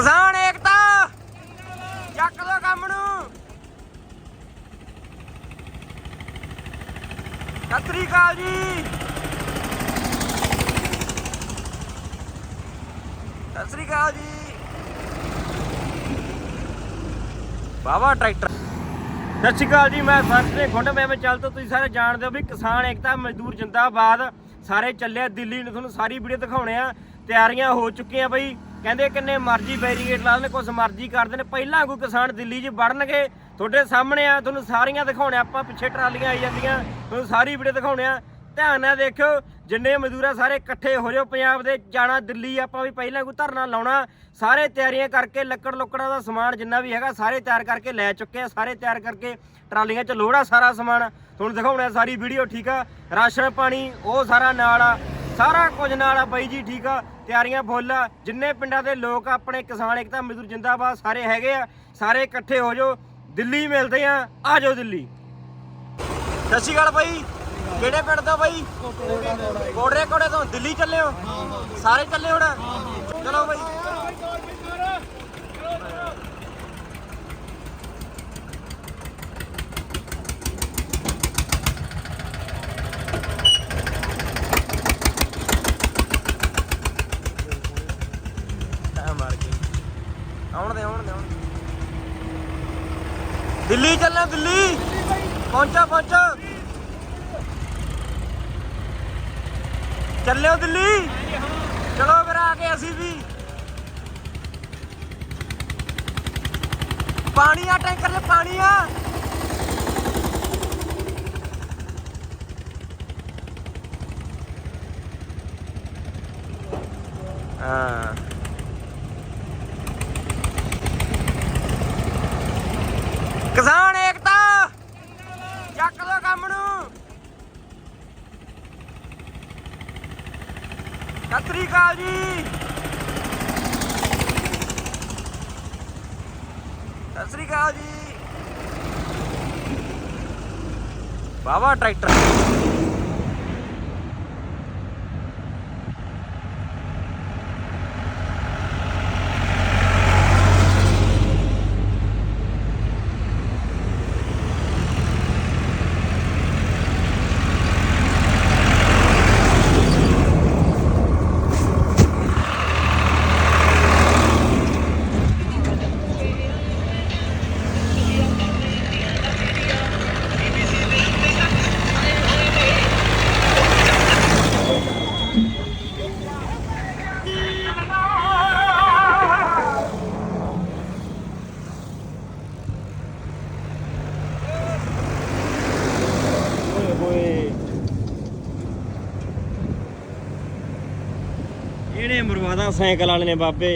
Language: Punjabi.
ਕਿਸਾਨ ਏਕਤਾ! ਚੱਕ ਦੋ ਕੰਮ ਨੂੰ। ਸਤਿ ਸ੍ਰੀ ਅਕਾਲ ਜੀ। ਸਤਿ ਸ੍ਰੀ ਜੀ। ਬਾਬਾ ਟਰੈਕਟਰ। ਸਤਿ ਸ਼੍ਰੀ ਅਕਾਲ ਜੀ, ਮੈਂ ਸਰਸ ਨੇ ਖੁੰਡ, ਮੈਂ ਚੱਲ ਤੋਂ ਤੁਸੀਂ ਸਾਰੇ ਜਾਣਦੇ ਹੋ ਵੀ ਕਿਸਾਨ ਏਕਤਾ, ਮਜ਼ਦੂਰ ਜਿੰਦਾਬਾਦ, ਸਾਰੇ ਚੱਲਿਆ ਦਿੱਲੀ ਨੂੰ ਤੁਹਾਨੂੰ ਸਾਰੀ ਵੀਡੀਓ ਦਿਖਾਉਣੇ ਆ, ਤਿਆਰੀਆਂ ਹੋ ਚੁੱਕੀਆਂ ਬਈ। ਕਹਿੰਦੇ ਕਿੰਨੇ ਮਰਜ਼ੀ ਬੈਰੀਗੇਟ ਲਾ ਦੇਣ, ਕੁਛ ਮਰਜ਼ੀ ਕਰ ਦੇਣ। ਪਹਿਲਾਂ ਕੋਈ ਕਿਸਾਨ ਦਿੱਲੀ 'ਚ ਵੜਨਗੇ, ਤੁਹਾਡੇ ਸਾਹਮਣੇ ਆ, ਤੁਹਾਨੂੰ ਸਾਰੀਆਂ ਦਿਖਾਉਣੇ ਆਪਾਂ ਪਿੱਛੇ ਟਰਾਲੀਆਂ ਆਈ ਜਾਂਦੀਆਂ, ਤੁਹਾਨੂੰ ਸਾਰੀ ਵੀਡੀਓ ਦਿਖਾਉਣੇ ਆ। ਧਿਆਨ ਨਾਲ ਦੇਖਿਓ, ਜਿੰਨੇ ਮਜ਼ਦੂਰ ਆ ਸਾਰੇ ਇਕੱਠੇ ਹੋ ਜਾਓ, ਪੰਜਾਬ ਦੇ ਜਾਣਾ ਦਿੱਲੀ, ਆਪਾਂ ਵੀ ਪਹਿਲਾਂ ਕੋਈ ਧਰਨਾ ਲਾਉਣਾ। ਸਾਰੇ ਤਿਆਰੀਆਂ ਕਰਕੇ ਲੱਕੜ ਲੁੱਕੜਾਂ ਦਾ ਸਮਾਨ ਜਿੰਨਾ ਵੀ ਹੈਗਾ, ਸਾਰੇ ਤਿਆਰ ਕਰਕੇ ਲੈ ਚੁੱਕੇ ਆ, ਸਾਰੇ ਤਿਆਰ ਕਰਕੇ ਟਰਾਲੀਆਂ 'ਚ ਲੋੜਾ ਸਾਰਾ ਸਮਾਨ। ਤੁਹਾਨੂੰ ਦਿਖਾਉਣਾ ਸਾਰੀ ਵੀਡੀਓ, ਠੀਕ ਆ? ਰਾਸ਼ਨ ਪਾਣੀ, ਉਹ ਸਾਰਾ ਨਾਲ ਆ। ਸਾਰਾ ਕੁਝ ਨਾਲ ਆ ਬਾਈ ਜੀ, ਠੀਕ ਆ। ਤਿਆਰੀਆਂ ਫੁੱਲ ਆ। ਜਿੰਨੇ ਪਿੰਡਾਂ ਦੇ ਲੋਕ ਆਪਣੇ ਕਿਸਾਨ, ਏਕਤਾ, ਮਜ਼ਦੂਰ, ਜਿੰਦਾਬਾਦ ਸਾਰੇ ਹੈਗੇ ਆ। ਸਾਰੇ ਇਕੱਠੇ ਹੋ ਜਾਓ। ਦਿੱਲੀ ਮਿਲਦੇ ਆ। ਆ ਜਾਓ ਦਿੱਲੀ। ਸਤਿ ਸ਼੍ਰੀ ਅਕਾਲ ਬਾਈ। ਕਿਹੜੇ ਪਿੰਡ ਤੋਂ ਬਾਈ? ਕੋਟਰੇ ਕੋੜੇ ਤੋਂ। ਦਿੱਲੀ ਚੱਲੇ ਹੋ? ਸਾਰੇ ਚੱਲੇ ਹੋਣਾ? ਚਲੋ ਬਾਈ ਆ ਮਾਰ ਕੇ ਆਉਣ ਦੇ ਆਉਣ ਦੇ ਆਉਣ ਦੇ। ਦਿੱਲੀ ਚੱਲੇ ਦਿੱਲੀ। ਪਹੁੰਚੋ ਪਹੁੰਚੋ। ਚੱਲਿਓ ਦਿੱਲੀ। ਚਲੋ ਫਿਰ ਆ ਕੇ ਅਸੀਂ ਵੀ। ਪਾਣੀ ਆ ਟੈਂਕਰ 'ਚ ਪਾਣੀ ਆ ਹਾਂ ਕਿਸਾਨ ਏਕਤਾ ਚੱਕ ਦੋ ਕੰਮ ਨੂੰ ਸਤਿ ਸ੍ਰੀ ਅਕਾਲ ਜੀ। ਸਤਿ ਸ੍ਰੀ ਅਕਾਲ ਜੀ। ਬਾਬਾ ਟਰੈਕਟਰ। ਇਹਨੇ ਮਰਵਾਦਾ ਸਾਈਕਲ ਵਾਲੇ ਨੇ ਬਾਬੇ।